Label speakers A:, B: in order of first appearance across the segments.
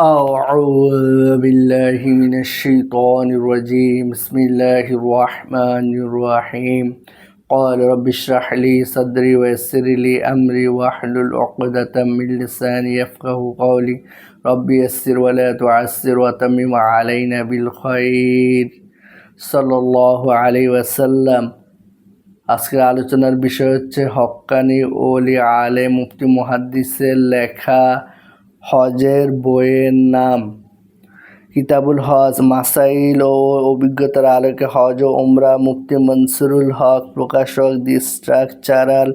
A: أعوذ بالله من الشيطان الرجيم بسم الله الرحمن الرحيم قال رب اشرح لي صدري ويسر لي أمري واحلل عقدة من لساني يفقه قولي رب يسر ولا تعسر وتمم علينا بالخير صلى الله عليه وسلم আজকের আলোচনার বিষয় হচ্ছে হক্কানি ওলি আলে মুফতি মুহাদ্দিসের লেখা হজের বইয়ের নাম। কিতাবুল হজ, মাসাইল ও অভিজ্ঞতার আলোকে হজ ও ওমরা মুফতি মনসুরুল হক, প্রকাশক দি স্ট্রাকচারাল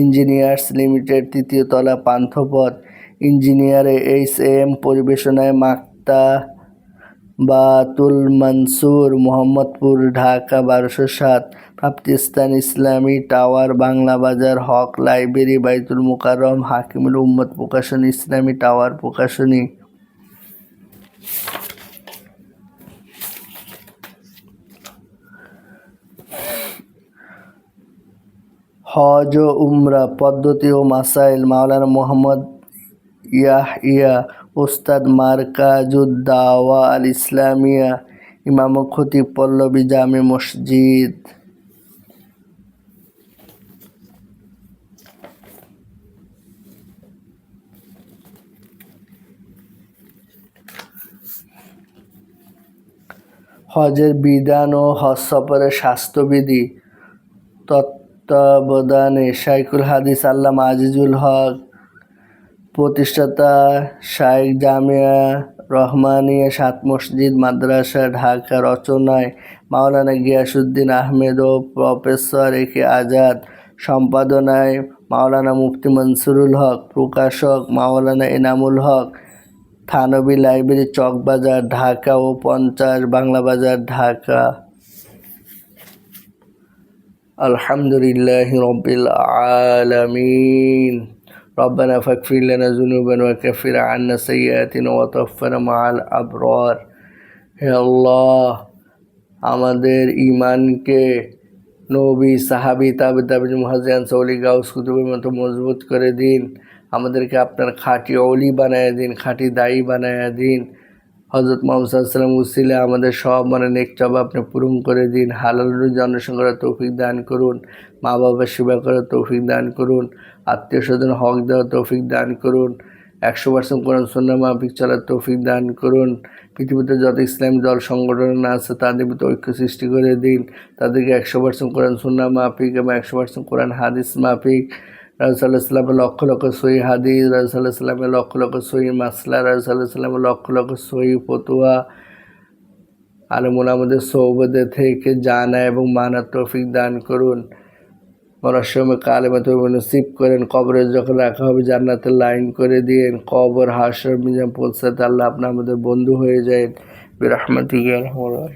A: ইঞ্জিনিয়ার্স লিমিটেড তৃতীয় তলা পান্থপথ। ইঞ্জিনিয়ার এইচ এম পরিবেশনায় মাক্তা বাতুল মনসুর, মোহাম্মদপুর, ঢাকা, বারোশো সাত প্রাপ্তিস্তান ইসলামী টাওয়ার, বাংলা বাজার, হক লাইব্রেরি, বাইতুল মুকাররম, হাকিমুল উম্মত প্রকাশনী, ইসলামী টাওয়ার প্রকাশনী। হজ ও উমরা পদ্ধতি ও মাসাইল, মাওলানা মোহাম্মদ ইয়াহিয়া ওস্তাদ মার্কাজুদ্দাওয়া আল ইসলামিয়া ইমাম খতিব পল্লবী জামে মসজিদ। হজের বিধান ও হজ সফরের স্বাস্থ্যবিধি, তত্ত্বাবধানে শাইকুল হাদিস আল্লামা আজিজুল হক প্রতিষ্ঠাতা শাইখ জামিয়া রহমানিয়া সাত মসজিদ, মাদ্রাসা, ঢাকা রচনায় মাওলানা গিয়াসুদ্দিন আহমেদ ও প্রফেসর এ কে আজাদ, সম্পাদনায় মাওলানা মুফতি মনসুরুল হক, প্রকাশক মাওলানা এনামুল হক, থানবী লাইব্রেরি চকবাজার, ঢাকা ও পঞ্চাশ, বাংলা বাজার, ঢাকা। আলহামদুলিল্লাহ রবিল আলমিন। ربنا فاغفر لنا ذنوبنا وكفر عنا سيئاتنا وتوفنا مع الأبرار হে আল্লাহ আমাদের ইমানকে নবী সাহাবি তাবে তাবে মহাজিয়ান সৌলি গাউস কুতুবের মতো মজবুত করে দিন আমাদেরকে আপনার খাঁটি অলি বানায় দিন খাঁটি দায়ী বানায় দিন হজরত মোহাম্মদ সাল্লাম উসিলে আমাদের সব মানে নেক চাপ আপনি পূরণ করে দিন। হালাল জনসং করার তৌফিক দান করুন। মা বাবার সেবা করার তৌফিক দান করুন। আত্মীয় স্বজন হক দেওয়ার তৌফিক দান করুন। একশো পার্সেন্ট কোরআন সন্না মাফিক চলার তৌফিক দান করুন। পৃথিবীতে যত ইসলামী দল, সংগঠন আছে, তাদের ভিতরে ঐক্য সৃষ্টি করে দিন। তাদেরকে একশো পার্সেন্ট কোরআন সন্না মাফিক এবং একশো পার্সেন্ট কোরআন হাদিস মাফিক। রাজুসাল্লাহ লক্ষ লক্ষ সহি হাদিস রাজুসাল্লাহ লক্ষ লক্ষ সহি মাসলা রাজুসাল্লাহ লক্ষ লক্ষ সহি ফতুয়া। আলমুল আমাদের সৌবদে থেকে জানা এবং মানার তৌফিক দান করুন। মরার সময় কালেমা তুমি নসিব করেন, কবরে যখন রাখা হবে জান্নাতের লাইন করে দিয়েন। কবর, হাসর মিজাম পৌঁছাতে আল্লাহ আপনার আমাদের বন্ধু হয়ে যায়। বিরহমতি রহমান।